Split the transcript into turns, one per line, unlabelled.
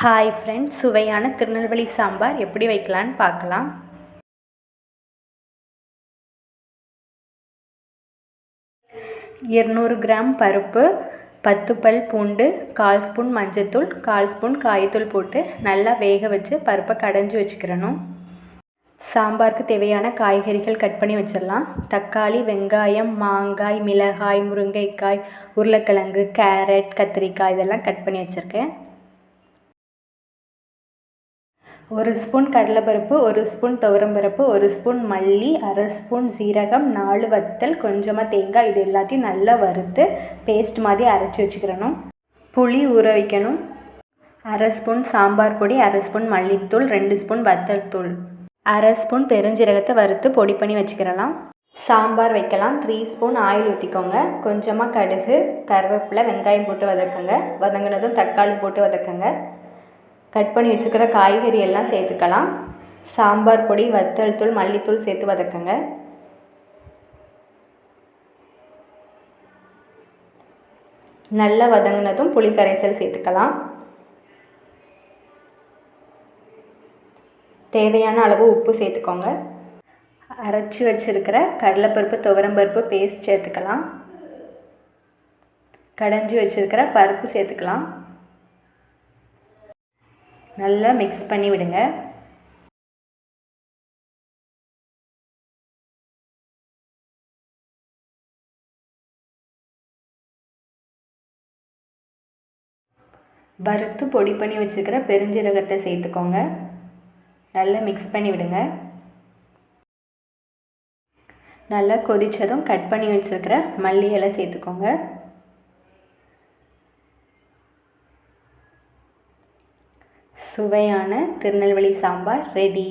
Hi friends சுவையான திருநெல்வேலி சாம்பார் எப்படி வைக்கலான்னு பார்க்கலாம். இருநூறு கிராம் பருப்பு பத்து பல் பூண்டு கால் ஸ்பூன் மஞ்சத்தூள் கால் ஸ்பூன் காயத்தூள் போட்டு நல்லா வேக வச்சு பருப்பை கடைஞ்சி வச்சுக்கிறணும். சாம்பாருக்கு தேவையான காய்கறிகள் கட் பண்ணி வச்சிடலாம். தக்காளி வெங்காயம் மாங்காய் மிளகாய் முருங்கைக்காய் உருளைக்கிழங்கு கேரட் கத்திரிக்காய் இதெல்லாம் கட் பண்ணி வச்சுருக்கேன். ஒரு ஸ்பூன் கடலைப்பருப்பு ஒரு ஸ்பூன் துவரம்பருப்பு ஒரு ஸ்பூன் மல்லி அரை ஸ்பூன் சீரகம் நாலு வத்தல் கொஞ்சமாக தேங்காய் இது எல்லாத்தையும் நல்லா வறுத்து பேஸ்ட் மாதிரி அரைச்சி வச்சுக்கிறணும். புளி ஊற வைக்கணும். அரை ஸ்பூன் சாம்பார் பொடி அரை ஸ்பூன் மல்லித்தூள் ரெண்டு ஸ்பூன் வத்தல் தூள். அரை ஸ்பூன் பெருஞ்சீரகத்தை வறுத்து பொடி பண்ணி வச்சுக்கிறலாம். சாம்பார் வைக்கலாம். த்ரீ ஸ்பூன் ஆயில் ஊற்றிக்கோங்க கொஞ்சமாக கடுகு கருவேப்பிலை வெங்காயம் போட்டு வதக்குங்க. வதங்கினதும் தக்காளி போட்டு வதக்குங்க. கட் பண்ணி வச்சுக்கிற காய்கறி எல்லாம் சேர்த்துக்கலாம். சாம்பார் பொடி வத்தல் தூள் மல்லித்தூள் சேர்த்து வதக்குங்க. நல்லா வதங்கினதும் புளி கரைசல் சேர்த்துக்கலாம். தேவையான அளவு உப்பு சேர்த்துக்கோங்க. அரைச்சி வச்சுருக்கிற கடலைப்பருப்பு துவரம்பருப்பு பேஸ்ட் சேர்த்துக்கலாம். கடைஞ்சி வச்சுருக்கிற பருப்பு சேர்த்துக்கலாம். நல்லா மிக்ஸ் பண்ணி விடுங்க. வறுத்து பொடி பண்ணி வச்சுருக்கிற பெருஞ்சீரகத்தை சேர்த்துக்கோங்க. நல்லா மிக்ஸ் பண்ணி விடுங்க. நல்லா கொதித்ததும் கட் பண்ணி வச்சுருக்கிற மல்லி இலை சேர்த்துக்கோங்க. சுவையான திருநெல்வேலி சாம்பார் ரெடி